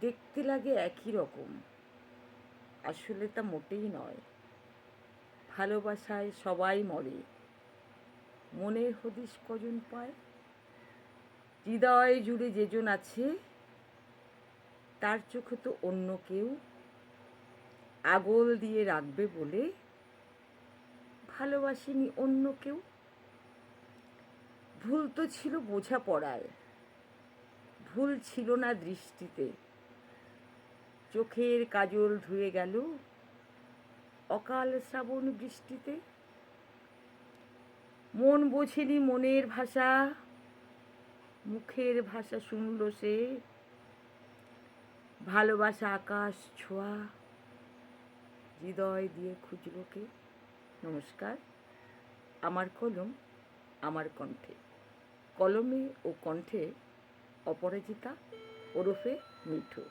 দেখতে লাগে একই রকম। আসলে তা মোটেই নয়। ভালোবাসায় সবাই মরে। মনের হদিস কজন পায়? হৃদয় জুড়ে যেজন আছে, তার চোখে তো অন্য কেউ আগল দিয়ে রাখবে বলে ভালোবাসিনি অন্য কেউ। ভুল তো ছিল বোঝাপড়ায়। ভুল ছিল না দৃষ্টিতে। চোখের কাজল ধুয়ে গেল অকাল শ্রাবণ বৃষ্টিতে। মন বোঝেনি মনের ভাষা, মুখের ভাষা শুনল সে। ভালোবাসা আকাশ ছোঁয়া, হৃদয় দিয়ে খুঁজল কে? নমস্কার, আমার কলম আমার কণ্ঠে। কলমে ও কণ্ঠে অপরাজিতা ওরফে মিঠু।